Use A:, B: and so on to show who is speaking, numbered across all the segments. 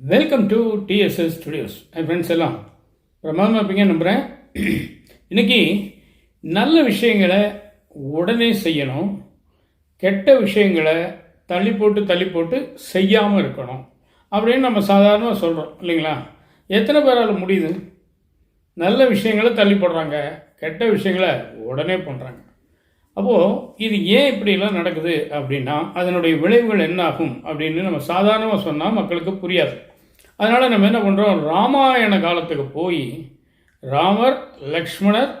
A: Welcome to TSS studios என் friends எல்லாம். பிரமாதமாக இருப்பீங்க நம்புகிறேன் இன்னைக்கு நல்ல விஷயங்களை உடனே செய்யணும். கெட்ட விஷயங்களை தள்ளி போட்டு தள்ளி போட்டு செய்யாமல் இருக்கணும். அப்படின்னு நம்ம சாதாரணமாக சொல்கிறோம் இல்லைங்களா? எத்தனை பேரால் முடியுது? நல்ல விஷயங்களை தள்ளி போடுறாங்க கெட்ட விஷயங்களை உடனே பண்ணுறாங்க அப்போது இது ஏன் இப்படிலாம் நடக்குது அப்படின்னா அதனுடைய விளைவுகள் என்ன ஆகும் அப்படின்னு நம்ம சாதாரணமாக சொன்னால் மக்களுக்கு புரியாது. அதனால் நம்ம என்ன பண்ணுறோம் ராமாயண காலத்துக்கு போய் ராமர் லக்ஷ்மணர்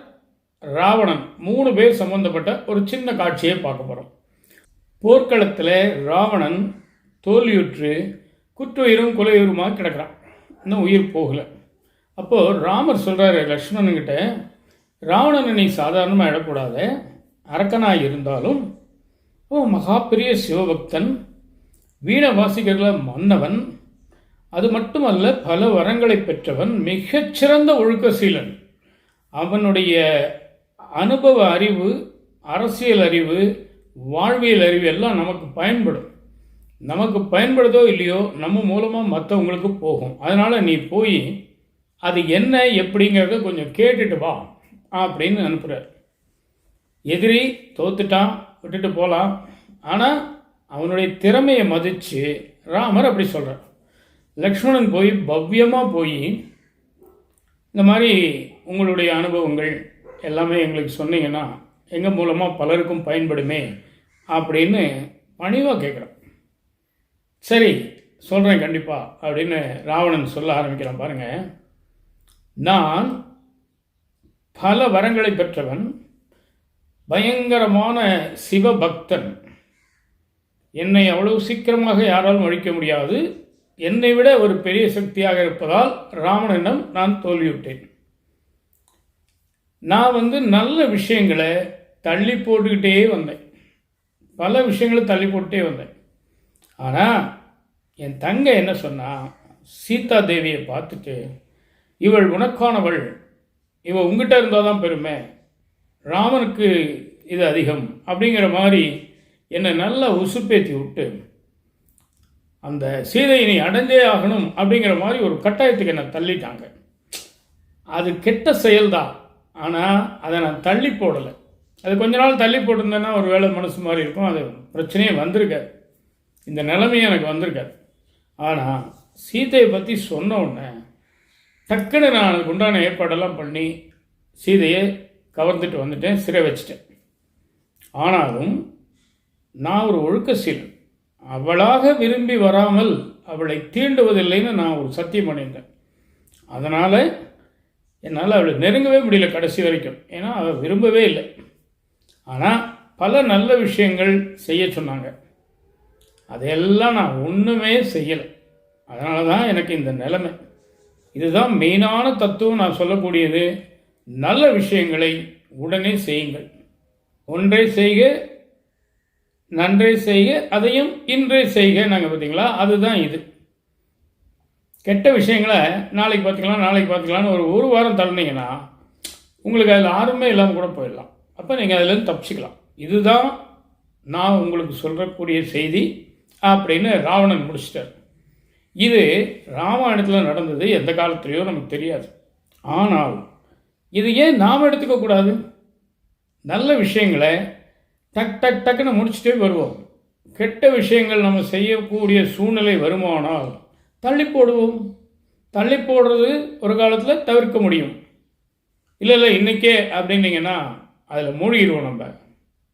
A: ராவணன் மூணு பேர் சம்மந்தப்பட்ட ஒரு சின்ன காட்சியை பார்க்க போகிறோம் போர்க்களத்தில் ராவணன் தோல்வியுற்று குற்றுயிரும் குலையுருமாக கிடக்கிறான். இன்னும் உயிர் போகலை. அப்போது ராமர் சொல்கிறாரு லக்ஷ்மணன்கிட்ட ராவணனை நீ சாதாரணமாக இடக்கூடாத அரக்கனாக இருந்தாலும் ஓ மகா சிவபக்தன் வீண வாசிக்கிறதுல மன்னவன் அது மட்டுமல்ல பல வரங்களை பெற்றவன் மிகச்சிறந்த ஒழுக்கசீலன். அவனுடைய அனுபவ அறிவு அரசியல் அறிவு வாழ்வியல் அறிவு எல்லாம் நமக்கு பயன்படும். நமக்கு பயன்படுதோ இல்லையோ நம்ம மூலமாக மற்றவங்களுக்கு போகும். அதனால் நீ போய் அது என்ன எப்படிங்கிறத கொஞ்சம் கேட்டுட்டு வா அப்படின்னு அனுப்புகிறார் எதிரி தோத்துட்டான் விட்டுட்டு போகலாம் ஆனால் அவனுடைய திறமையை மதித்து ராமர் அப்படி சொல்கிறார் லக்ஷ்மணன் போய் பவ்யமாக போய் இந்த மாதிரி உங்களுடைய அனுபவங்கள் எல்லாமே எங்களுக்கு சொன்னீங்கன்னா எங்கள் மூலமாக பலருக்கும் பயன்படுமே அப்படின்னு பணிவாக கேட்குறான் சரி சொல்கிறேன் கண்டிப்பாக அப்படின்னு ராவணன் சொல்ல ஆரம்பிக்கிறான் பாருங்கள் நான் பல வரங்களை பெற்றவன் பயங்கரமான சிவபக்தன். என்னை அவ்வளவு சீக்கிரமாக யாராலும் அழிக்க முடியாது. என்னை விட ஒரு பெரிய சக்தியாக இருப்பதால் ராவணனிடம் நான் தோல்வியுற்றேன் நான் வந்து நல்ல விஷயங்களை தள்ளி போட்டுக்கிட்டே வந்தேன். பல விஷயங்களை தள்ளி போட்டுட்டே வந்தேன். ஆனால் என் தங்க என்ன சொன்னால் சீதா தேவியை பார்த்துட்டு இவள் உனக்கானவள். இவள் உங்ககிட்ட இருந்தால் தான் பெருமை. ராமனுக்கு இது அதிகம் அப்படிங்கிற மாதிரி என்னை நல்லா உசுப்பேத்தி விட்டு அந்த சீதையை நீ அடைஞ்சே ஆகணும் அப்படிங்கிற மாதிரி ஒரு கட்டாயத்துக்கு என்னை தள்ளிட்டாங்க. அது கெட்ட செயல்தான். ஆனால் அதை நான் தள்ளி போடலை. அது கொஞ்ச நாள் தள்ளி போட்டிருந்தேன்னா ஒரு வேளை மனசு மாதிரி இருக்கும். அது பிரச்சனையே வந்திருக்காது. இந்த நிலைமையும் எனக்கு வந்திருக்காது. ஆனால் சீதையை பற்றி சொன்ன உடனே டக்குன்னு நான் அதுக்கு உண்டான ஏற்பாடெல்லாம் பண்ணி சீதையை கவர்ந்துட்டு வந்துட்டேன் சிறை வச்சிட்டேன். ஆனாலும் நான் ஒரு ஒழுக்கசீலன். அவளாக விரும்பி வராமல் அவளை தீண்டுவதில்லைன்னு நான் ஒரு சத்தியம் பண்ணியிருந்தேன். அதனால் என்னால் அவளை நெருங்கவே முடியல கடைசி வரைக்கும். ஏன்னா அவள் விரும்பவே இல்லை. ஆனால் பல நல்ல விஷயங்கள் செய்ய சொன்னாங்க. அதையெல்லாம் நான் ஒன்றுமே செய்யலை. அதனால தான் எனக்கு இந்த நிலைமை. இதுதான் மெயினான தத்துவம் நான் சொல்லக்கூடியது. நல்ல விஷயங்களை உடனே செய்யுங்கள். ஒன்றை செய்க நன்றை செய்க அதையும் இன்றே செய்க நாங்கள் பார்த்தீங்களா? அதுதான் இது. கெட்ட விஷயங்களை நாளைக்கு பார்த்துக்கலாம் நாளைக்கு பார்த்துக்கலான்னு ஒரு ஒரு வாரம் தள்ளினீங்கன்னா உங்களுக்கு அதில் ஆர்வமே இல்லாமல் கூட போயிடலாம். அப்போ நீங்கள் அதிலேருந்து தப்பிச்சுக்கலாம். இதுதான் நான் உங்களுக்கு சொல்கிறக்கூடிய செய்தி அப்படின்னு ராவணன் முடிச்சிட்டார். இது ராமாயணத்தில் நடந்தது எந்த காலத்துலேயோ நமக்கு தெரியாது. ஆனால் இது ஏன் நாம் எடுத்துக்கக்கூடாது நல்ல விஷயங்களை டக் டக் டக்குன்னு முடிச்சுட்டே வருவோம். கெட்ட விஷயங்கள் நம்ம செய்யக்கூடிய சூழ்நிலை வருமானால் தள்ளி போடுவோம். தள்ளி போடுறது ஒரு காலத்தில் தவிர்க்க முடியும். இல்லை இல்லை இன்றைக்கே அப்படின்னீங்கன்னா அதில் மூழ்கிடுவோம் நம்ம.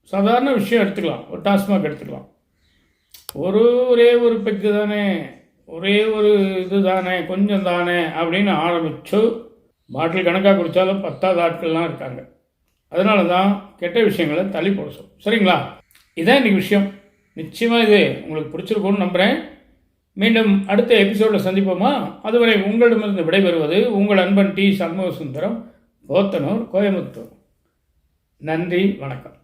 A: சாதாரண விஷயம் எடுத்துக்கலாம். ஒரு டாஸ்மாக் எடுத்துக்கலாம். ஒரு ஒரே ஒரு பெக்கு தானே ஒரே ஒரு இது தானே கொஞ்சம் தானே அப்படின்னு ஆரம்பித்து பாட்டில் கணக்காக குடித்தாலும் பத்தாவது ஆட்கள்லாம் இருக்காங்க. அதனால தான் கெட்ட விஷயங்களை தள்ளி போட சொல்லும் சரிங்களா? இதான் இன்றைக்கி விஷயம். நிச்சயமாக இது உங்களுக்கு பிடிச்சிருக்கும்னு நம்புகிறேன் மீண்டும் அடுத்த எபிசோடில் சந்திப்போமா? அதுவரை உங்களிடமிருந்து விடைபெறுவது உங்கள் அன்பன் டி சண்முக சுந்தரம் போத்தனூர் கோயம்புத்தூர். நன்றி வணக்கம்.